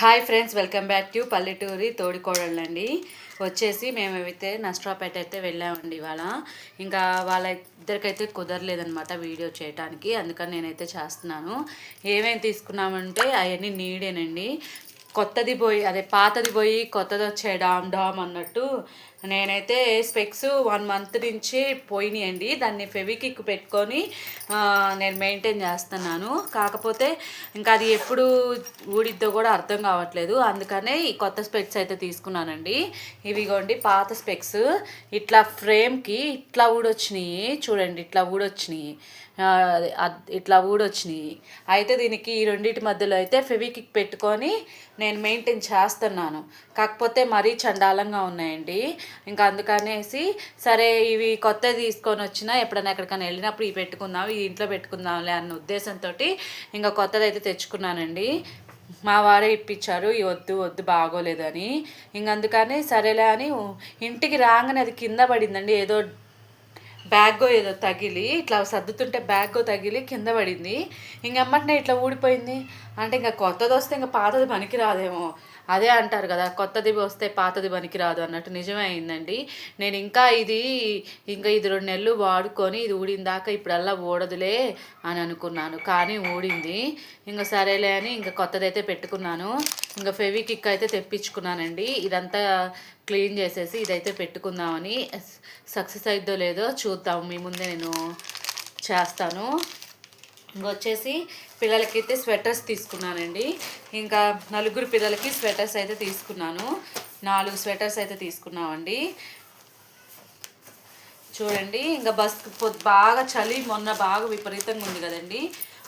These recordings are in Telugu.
Hi friends welcome back to పల్లెటూరి తోడికోడళ్ళండి వచ్చేసి మేమైతే నష్టపేట అయితే వెళ్ళామండి ఇవాళ. ఇంకా వాళ్ళ ఇద్దరికైతే కుదరలేదనమాట వీడియో చేయడానికి అందుకని నేనైతే చేస్తున్నాను. ఏమేమి తీసుకున్నామంటే అవన్నీ నీడేనండి. కొత్తది పోయి అదే పాతది పోయి కొత్తది వచ్చే డామ్ డామ్ అన్నట్టు. నేనైతే స్పెక్స్ వన్ మంత్ నుంచి పోయినాయండి. దాన్ని ఫెవికిక్ పెట్టుకొని నేను మెయింటైన్ చేస్తున్నాను. కాకపోతే ఇంకా అది ఎప్పుడు ఊడిద్దో కూడా అర్థం కావట్లేదు. అందుకనే ఈ కొత్త స్పెక్స్ అయితే తీసుకున్నానండి. ఇవిగోండి పాత స్పెక్స్. ఇట్లా ఫ్రేమ్కి ఇట్లా ఊడొచ్చినాయి. చూడండి ఇట్లా ఊడొచ్చినాయి. ఇట్లా ఊడొచ్చినాయి. అయితే దీనికి ఈ రెండింటి మధ్యలో అయితే ఫెవికిక్ పెట్టుకొని నేను మెయింటైన్ చేస్తున్నాను. కాకపోతే మరీ చండాలంగా ఉన్నాయండి. ఇంకా అందుకనేసి సరే ఇవి కొత్త తీసుకొని వచ్చినా ఎప్పుడైనా ఎక్కడికైనా వెళ్ళినప్పుడు ఇవి పెట్టుకుందాం ఇది ఇంట్లో పెట్టుకుందాంలే అన్న ఉద్దేశంతో ఇంకా కొత్తది అయితే తెచ్చుకున్నానండి. మా వారే ఇప్పించారు ఈ వద్దు వద్దు బాగోలేదని. ఇంక అందుకని సరేలే అని ఇంటికి రాగానే అది కింద పడిందండి. ఏదో బ్యాగ్ ఏదో తగిలి ఇట్లా సర్దుతుంటే బ్యాగ్ తగిలి కింద పడింది. ఇంకెమ్మటనే ఇట్లా ఊడిపోయింది. అంటే ఇంకా కొత్తది వస్తే ఇంకా పాతది పనికి రాదేమో అదే అంటారు కదా కొత్తది వస్తే పాతది పనికి రాదు అన్నట్టు నిజమే అయిందండి. నేను ఇంకా ఇది ఇంకా ఇది రెండు నెలలు వాడుకొని ఇది ఊడిన దాకా ఇప్పుడల్లా ఊడదులే అని అనుకున్నాను. కానీ ఊడింది. ఇంకా సరేలే అని ఇంకా కొత్తదైతే పెట్టుకున్నాను. ఇంకా ఫెవికిక్ అయితే తెప్పించుకున్నానండి. ఇదంతా క్లీన్ చేసేసి ఇదైతే పెట్టుకుందామని. సక్సెస్ అయిద్దో లేదో చూద్దాం. మీ ముందే నేను చేస్తాను. ఇంకొచ్చేసి పిల్లలకైతే స్వెటర్స్ తీసుకున్నానండి. ఇంకా నలుగురు పిల్లలకి స్వెటర్స్ అయితే తీసుకున్నాను. నాలుగు స్వెటర్స్ అయితే తీసుకున్నామండి. చూడండి ఇంకా బస్ బాగా చలి మొన్న బాగా విపరీతంగా ఉంది కదండి.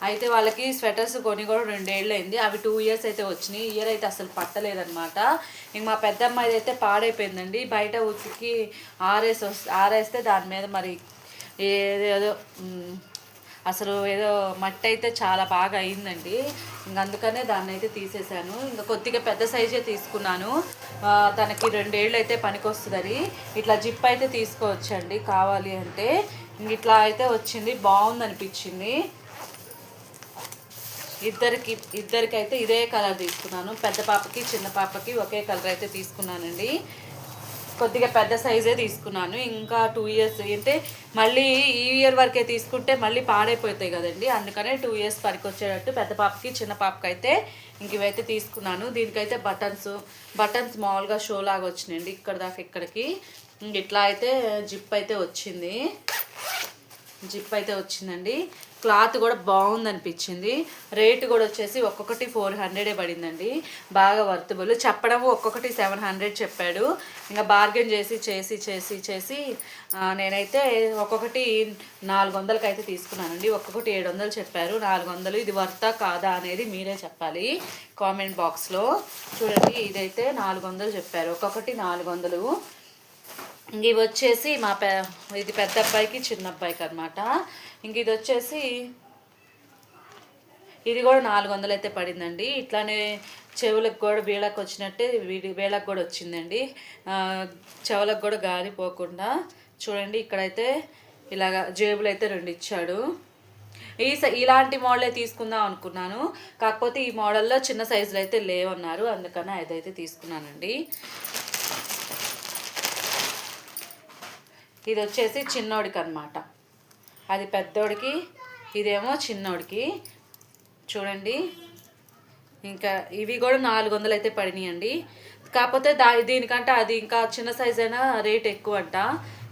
అయితే వాళ్ళకి స్వెటర్స్ కొని కూడా రెండేళ్ళు అయింది అవి టూ ఇయర్స్ అయితే వచ్చినాయి. ఇయర్ అయితే అసలు పట్టలేదనమాట ఇంక మా పెద్ద అయితే పాడైపోయిందండి. బయట ఉతికి ఆరేసి వస్తే ఆరేస్తే దాని మీద మరి ఏదేదో అసలు ఏదో మట్టి అయితే చాలా బాగా అయిందండి ఇంక అందుకనే దాన్ని అయితే తీసేశాను. ఇంకా కొద్దిగా పెద్ద సైజే తీసుకున్నాను. తనకి రెండేళ్ళు అయితే పనికొస్తుందని. ఇట్లా జిప్ అయితే తీసుకోవచ్చండి కావాలి అంటే. ఇట్లా అయితే వచ్చింది బాగుంది అనిపించింది ఇద్దరికి ఇద్దరికైతే అయితే ఇదే కలర్ తీసుకున్నాను. పెద్ద పాపకి చిన్న పాపకి ఒకే కలర్ అయితే తీసుకున్నానండి. కొద్దిగా పెద్ద సైజే తీసుకున్నాను. ఇంకా టూ ఇయర్స్ అంటే మళ్ళీ ఈ ఇయర్ వరకే తీసుకుంటే మళ్ళీ పాడైపోతాయి కదండి. అందుకనే టూ ఇయర్స్ పనికి వచ్చేటట్టు పెద్ద పాపకి చిన్న పాపకి అయితే ఇంక ఇవైతే తీసుకున్నాను. దీనికైతే బటన్స్ బటన్స్ మామూలుగా షో లాగా వచ్చినాయండి. ఇక్కడ దాకా ఇక్కడికి. ఇట్లా అయితే జిప్ అయితే వచ్చింది. జిప్ అయితే వచ్చిందండి. క్లాత్ కూడా బాగుంది అనిపించింది రేటు కూడా వచ్చేసి ఒక్కొక్కటి ఫోర్ హండ్రెడే పడిందండి. బాగా వర్తబుల్. చెప్పడం ఒక్కొక్కటి సెవెన్ హండ్రెడ్ చెప్పాడు. ఇంకా బార్గెన్ చేసి చేసి చేసి చేసి నేనైతే ఒక్కొక్కటి నాలుగు వందలకి అయితే తీసుకున్నానండి. ఒక్కొక్కటి ఏడు వందలు చెప్పారు. నాలుగు వందలు ఇది వర్తా కాదా అనేది మీరే చెప్పాలి కామెంట్ బాక్స్లో. చూడండి ఇదైతే నాలుగు వందలు చెప్పారు. ఒక్కొక్కటి నాలుగు వందలు. ఇవి వచ్చేసి మా పె ఇది పెద్ద అబ్బాయికి చిన్న అబ్బాయికి అనమాట ఇంక ఇది వచ్చేసి ఇది కూడా నాలుగు వందలు అయితే పడిందండి. ఇట్లానే చెవులకు కూడా వీళ్ళకి వచ్చినట్టే వీడి వీళ్ళకి కూడా వచ్చిందండి. చెవులకు కూడా గాలి పోకుండా చూడండి ఇక్కడైతే ఇలాగ జేబులు అయితే రెండు ఇచ్చాడు ఈ ఇలాంటి మోడలే తీసుకుందాం అనుకున్నాను. కాకపోతే ఈ మోడల్లో చిన్న సైజులు అయితే లేవన్నారు. అందుకని అదైతే తీసుకున్నానండి. ఇది వచ్చేసి చిన్నోడికి అనమాట అది పెద్దోడికి ఇదేమో చిన్నోడికి. చూడండి. ఇంకా ఇవి కూడా నాలుగు వందలు అయితే పడినాయండి. కాకపోతే దా దీనికంటే అది ఇంకా చిన్న సైజ్ అయినా రేట్ ఎక్కువ అంట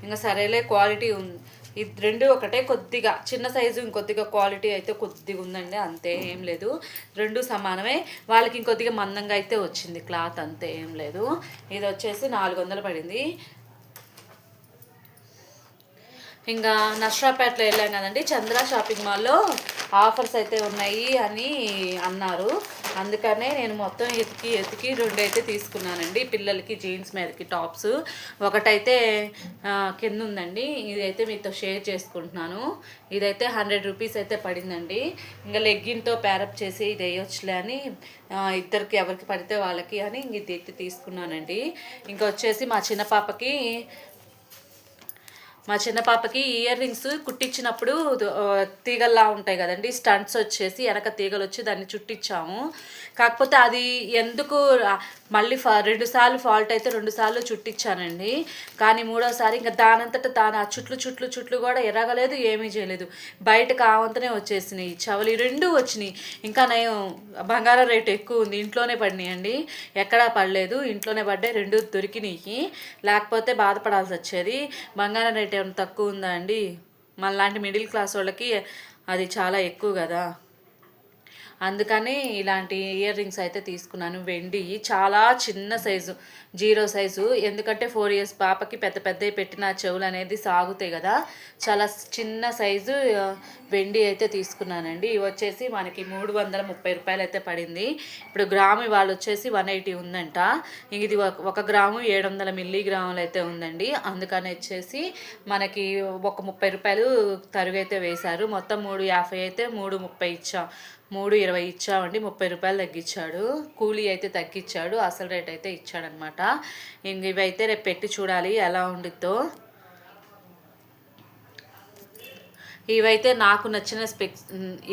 ఇంకా సరేలే క్వాలిటీ ఉంది ఇది రెండు ఒకటే కొద్దిగా. చిన్న సైజు ఇంకొద్దిగా క్వాలిటీ అయితే కొద్దిగా ఉందండి అంతే ఏం లేదు. రెండు సమానమే. వాళ్ళకి ఇంకొద్దిగా మందంగా అయితే వచ్చింది క్లాత్ అంతే ఏం లేదు. ఇది వచ్చేసి నాలుగు వందలు పడింది. ఇంకా నష్టాపేటలో వెళ్ళాం కదండి. చంద్ర షాపింగ్ మాల్లో ఆఫర్స్ అయితే ఉన్నాయి అని అన్నారు. అందుకనే నేను మొత్తం ఎతికి ఎతికి రెండు అయితే తీసుకున్నానండి. పిల్లలకి జీన్స్ మీదకి టాప్స్. ఒకటైతే కింద ఉందండి. ఇదైతే మీతో షేర్ చేసుకుంటున్నాను. ఇదైతే హండ్రెడ్ రూపీస్ అయితే పడిందండి. ఇంకా లెగ్గిన్తో ప్యారప్ చేసి ఇది వేయొచ్చులే అని ఇద్దరికి ఎవరికి పడితే వాళ్ళకి అని ఇంక ఇది ఎత్తి తీసుకున్నానండి. ఇంకా వచ్చేసి మా చిన్న పాపకి మా చిన్న పాపకి ఇయర్ రింగ్స్ కుట్టించినప్పుడు తీగల్లా ఉంటాయి కదండి. స్టంట్స్ వచ్చేసి వెనక తీగలు వచ్చి దాన్ని చుట్టించాము కాకపోతే అది ఎందుకు మళ్ళీ ఫా రెండు సార్లు ఫాల్ట్ అయితే రెండు సార్లు చుట్టించానండి కానీ మూడోసారి ఇంకా దానంతట దాని ఆ చుట్లు చుట్లు చుట్లు కూడా ఎరగలేదు ఏమీ చేయలేదు. బయట కావంతనే వచ్చేసినాయి. చవలి రెండు వచ్చినాయి. ఇంకా నేను బంగారం రేటు ఎక్కువ ఉంది. ఇంట్లోనే పడినాయండి. ఎక్కడా పడలేదు. ఇంట్లోనే పడ్డాయి. రెండు దొరికినాయి. లేకపోతే బాధపడాల్సి వచ్చేది. బంగారం రేట్ ఏమైనా తక్కువ ఉందా అండి? మనలాంటి మిడిల్ క్లాస్ వాళ్ళకి అది చాలా ఎక్కువ కదా. అందుకని ఇలాంటి ఇయర్ రింగ్స్ అయితే తీసుకున్నాను. వెండి చాలా చిన్న సైజు జీరో సైజు. ఎందుకంటే ఫోర్ ఇయర్స్ పాపకి పెద్ద పెద్దవి పెట్టిన చెవులు అనేది సాగుతాయి కదా. చాలా చిన్న సైజు వెండి అయితే తీసుకున్నానండి. ఇవి వచ్చేసి మనకి మూడు వందల ముప్పై రూపాయలు అయితే పడింది. ఇప్పుడు గ్రాము ఇవాళ వచ్చేసి వన్ ఎయిటీ ఉందంట. ఇది ఒక- ఒక గ్రాము ఏడు వందల మిల్లీ గ్రాములు అయితే ఉందండి. అందుకని వచ్చేసి మనకి ఒక ముప్పై రూపాయలు తరుగు అయితే వేశారు. మొత్తం మూడు యాభై అయితే మూడు ముప్పై ఇచ్చాం. మూడు ఇరవై ఇచ్చామండి ముప్పై రూపాయలు తగ్గించాడు కూలీ అయితే తగ్గించాడు అసలు రేట్ అయితే ఇచ్చాడనమాట ఇంక ఇవైతే రేపు పెట్టి చూడాలి ఎలా ఉండిద్దో. ఇవైతే నాకు నచ్చిన స్పెక్స్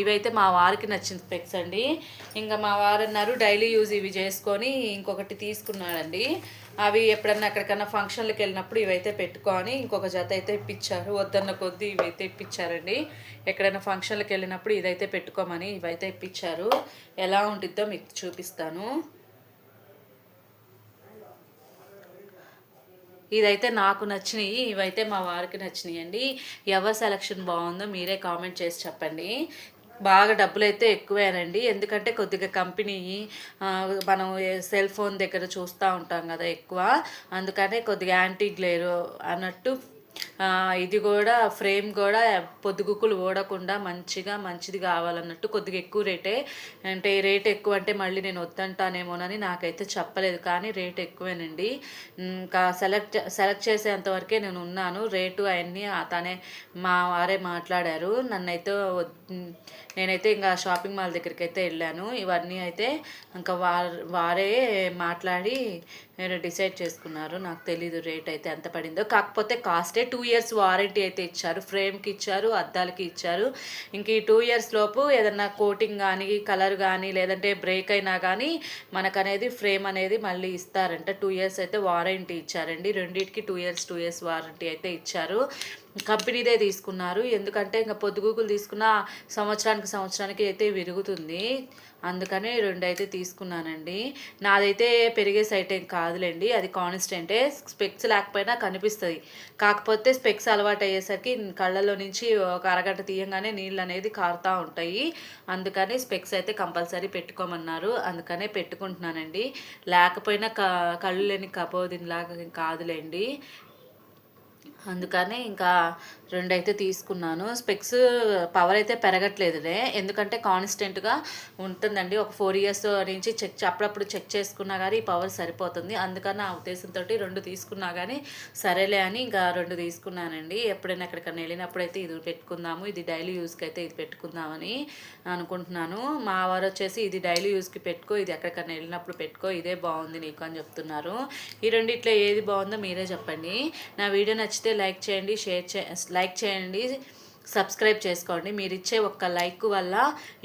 ఇవైతే మా వారికి నచ్చిన స్పెక్స్ అండి. ఇంకా మా వారు అన్నారు డైలీ యూజ్ ఇవి చేసుకొని ఇంకొకటి తీసుకున్నాడండి. అవి ఎప్పుడన్నా ఎక్కడికన్నా ఫంక్షన్లకు వెళ్ళినప్పుడు ఇవైతే పెట్టుకొని ఇంకొక జత అయితే ఇప్పించారు. వద్దన్న కొద్దీ ఇవైతే ఇప్పించారండి. ఎక్కడైనా ఫంక్షన్లకు వెళ్ళినప్పుడు ఇదైతే పెట్టుకోమని ఇవైతే ఇప్పించారు. ఎలా ఉంటుందో మీకు చూపిస్తాను. ఇదైతే నాకు నచ్చినాయి ఇవైతే మా వారికి నచ్చినాయి అండి ఎవరి సెలక్షన్ బాగుందో మీరే కామెంట్ చేసి చెప్పండి. బాగా డబ్బులు అయితే ఎక్కువేనండి. ఎందుకంటే కొద్దిగా కంపెనీ మనం సెల్ ఫోన్ దగ్గర చూస్తూ ఉంటాం కదా ఎక్కువ. అందుకనే కొద్దిగా యాంటీ గ్లేరు అన్నట్టు ఇది కూడా ఫ్రేమ్ కూడా పొద్దుగుకులు ఓడకుండా మంచిగా మంచిది కావాలన్నట్టు కొద్దిగా ఎక్కువ రేటే. అంటే రేట్ ఎక్కువ అంటే మళ్ళీ నేను వద్దంటానేమోనని నాకైతే చెప్పలేదు. కానీ రేట్ ఎక్కువేనండి. ఇంకా సెలెక్ట్ సెలెక్ట్ చేసేంతవరకే నేను ఉన్నాను. రేటు అవన్నీ తనే మా వారే మాట్లాడారు. నన్నైతే నేనైతే ఇంకా షాపింగ్ మాల్ దగ్గరికి అయితే వెళ్ళాను. ఇవన్నీ అయితే ఇంకా వార్ వారే మాట్లాడి నేను డిసైడ్ చేసుకున్నారు. నాకు తెలీదు రేట్ అయితే ఎంత పడిందో. కాకపోతే కాస్టే టూ ఇయర్స్ వారంటీ అయితే ఇచ్చారు. ఫ్రేమ్కి ఇచ్చారు అద్దాలకి ఇచ్చారు. ఇంక ఈ టూ ఇయర్స్ లోపు ఏదన్నా కోటింగ్ కానీ కలర్ కానీ లేదంటే బ్రేక్ అయినా కానీ మనకనేది ఫ్రేమ్ అనేది మళ్ళీ ఇస్తారంట. టూ ఇయర్స్ అయితే వారంటీ ఇచ్చారండి. రెండింటికి two years two years warranty అయితే ఇచ్చారు. కంపెనీదే తీసుకున్నారు. ఎందుకంటే ఇంకా పొద్దుగూకులు తీసుకున్న సంవత్సరానికి సంవత్సరానికి అయితే విరుగుతుంది. అందుకని రెండు అయితే తీసుకున్నానండి. నాదైతే పెరిగే సైట్ ఏం కాదులేండి. అది కాన్స్టెంటే స్పెక్స్ లేకపోయినా కనిపిస్తుంది. కాకపోతే స్పెక్స్ అలవాటు అయ్యేసరికి కళ్ళలో నుంచి ఒక అరగంట తీయంగానే నీళ్ళు అనేది కారుతూ ఉంటాయి. అందుకని స్పెక్స్ అయితే కంపల్సరీ పెట్టుకోమన్నారు. అందుకనే పెట్టుకుంటున్నానండి. లేకపోయినా క కళ్ళు లేని కపోదినిలాగా కాదులేండి. అందుకని ఇంకా రెండు అయితే తీసుకున్నాను. స్పెక్స్ పవర్ అయితే పెరగట్లేదులే. ఎందుకంటే కాన్స్టెంట్గా ఉంటుందండి. ఒక ఫోర్ ఇయర్స్ నుంచి చెక్ అప్పుడప్పుడు చెక్ చేసుకున్నా కానీ ఈ పవర్ సరిపోతుంది. అందుకని ఆ ఉద్దేశంతో రెండు తీసుకున్నా కానీ సరేలే అని ఇంకా రెండు తీసుకున్నానండి. ఎప్పుడైనా ఎక్కడికైనా వెళ్ళినప్పుడు అయితే ఇది పెట్టుకుందాము. ఇది డైలీ యూస్కి అయితే ఇది పెట్టుకుందామని అనుకుంటున్నాను. మా వారు వచ్చేసి ఇది డైలీ యూస్కి పెట్టుకో ఇది ఎక్కడికైనా వెళ్ళినప్పుడు పెట్టుకో ఇదే బాగుంది నీకు అని చెప్తున్నారు. ఈ రెండిట్లో ఏది బాగుందో మీరే చెప్పండి. నా వీడియో నచ్చితే లైక్ చేయండి షేర్ చే లైక్ చేయండి సబ్స్క్రైబ్ చేసుకోండి. మీరు ఇచ్చే ఒక్క లైక్ వల్ల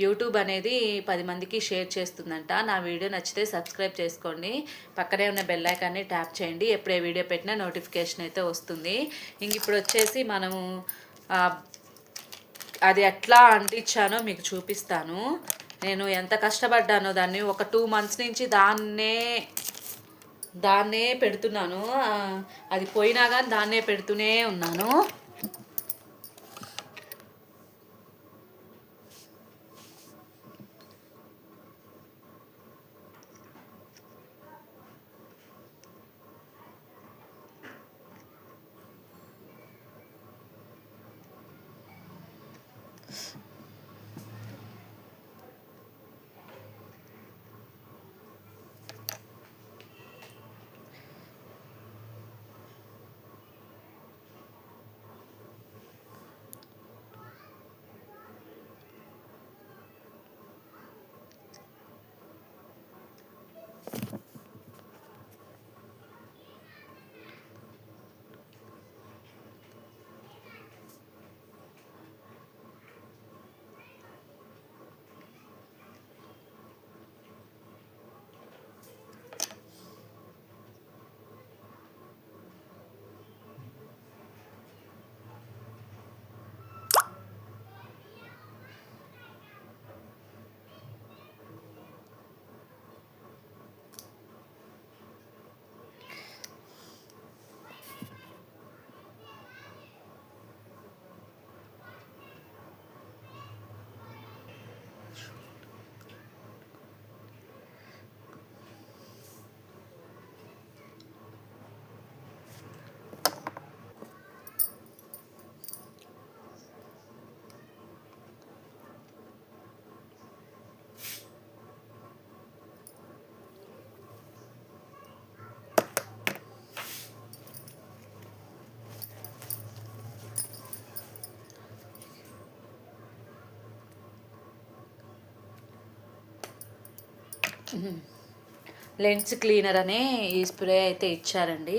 యూట్యూబ్ అనేది పది మందికి షేర్ చేస్తుందంట. నా వీడియో నచ్చితే సబ్స్క్రైబ్ చేసుకోండి. పక్కనే ఉన్న బెల్ ఐకాన్ని ట్యాప్ చేయండి. ఎప్పుడే వీడియో పెట్టినా నోటిఫికేషన్ అయితే వస్తుంది. ఇంక ఇప్పుడు వచ్చేసి మనము అది ఎట్లా అంటించానో మీకు చూపిస్తాను. నేను ఎంత కష్టపడ్డానో దాన్ని ఒక టూ మంత్స్ నుంచి దాన్నే దాన్నే పెడుతున్నాను. అది పోయినా కానీ దాన్నే పెడుతూనే ఉన్నాను. లెన్స్ క్లీనర్ అనే ఈ స్ప్రే అయితే ఇచ్చారండి.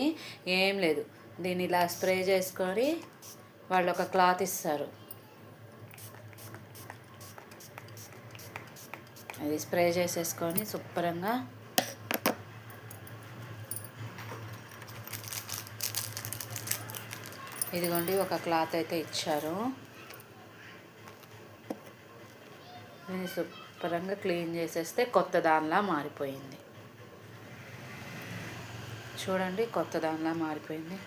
ఏం లేదు. దీన్ని ఇలా స్ప్రే చేసుకొని వాళ్ళు ఒక క్లాత్ ఇస్తారు. అది స్ప్రే చేసేసుకొని శుభ్రంగా ఇదిగోండి ఒక క్లాత్ అయితే ఇచ్చారు. శుభ్రంగా క్లీన్ చేసేస్తే కొత్త దానిలా మారిపోయింది. చూడండి కొత్త దానిలా మారిపోయింది.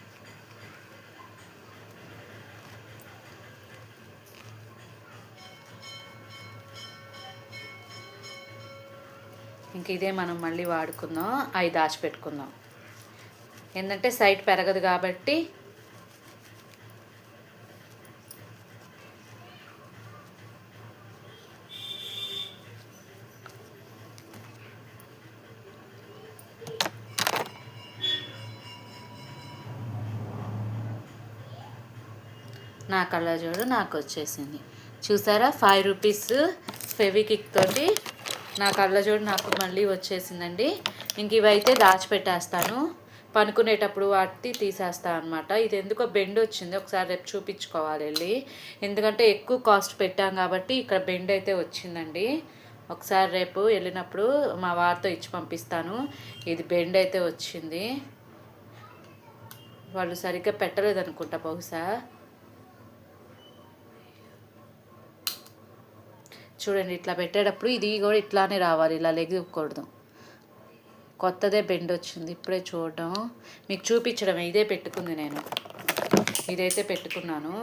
ఇంక ఇదే మనం మళ్ళీ వాడుకుందాం అవి దాచిపెట్టుకుందాం. ఏంటంటే సైట్ పెరగదు కాబట్టి నా కళ్ళజోడు నాకు వచ్చేసింది. చూసారా? ఫైవ్ రూపీస్ ఫెవికిక్ తోటి నా కళ్ళజోడు నాకు మళ్ళీ వచ్చేసిందండి. ఇంక ఇవైతే దాచిపెట్టేస్తాను. పనుకునేటప్పుడు వాటి తీసేస్తాను అనమాట ఇది ఎందుకో బెండ్ వచ్చింది. ఒకసారి రేపు చూపించుకోవాలి వెళ్ళి. ఎందుకంటే ఎక్కువ కాస్ట్ పెట్టాం కాబట్టి ఇక్కడ బెండ్ అయితే వచ్చిందండి. ఒకసారి రేపు వెళ్ళినప్పుడు మా వారితో ఇచ్చి పంపిస్తాను. ఇది బెండ్ అయితే వచ్చింది. వాళ్ళు సరిగ్గా పెట్టలేదు అనుకుంటా బహుశా. చూడండి ఇట్లా పెట్టేటప్పుడు ఇది కూడా ఇట్లానే రావాలి ఇలా లెగకూడదు కొత్తదే బెండ్ వచ్చింది ఇప్పుడే చూడడం. మీకు చూపించడం ఇదే పెట్టుకుంది నేను. ఇదైతే పెట్టుకున్నాను.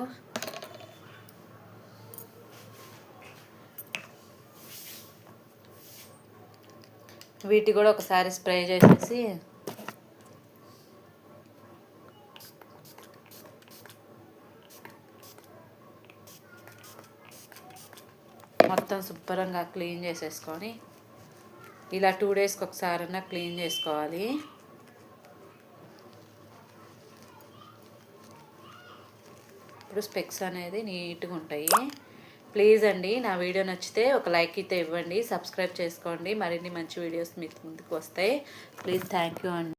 వీటి కూడా ఒకసారి స్ప్రే చేసేసి మొత్తం శుభ్రంగా క్లీన్ చేసేసుకొని ఇలా టూ డేస్కి ఒకసారన్నా క్లీన్ చేసుకోవాలి. ఇప్పుడు స్పెక్స్ అనేది నీట్గా ఉంటాయి. ప్లీజ్ అండి నా వీడియో నచ్చితే ఒక లైక్ అయితే ఇవ్వండి సబ్స్క్రైబ్ చేసుకోండి. మరిన్ని మంచి వీడియోస్ మీకు ముందుకు వస్తాయి. ప్లీజ్ థ్యాంక్ యూ అండి.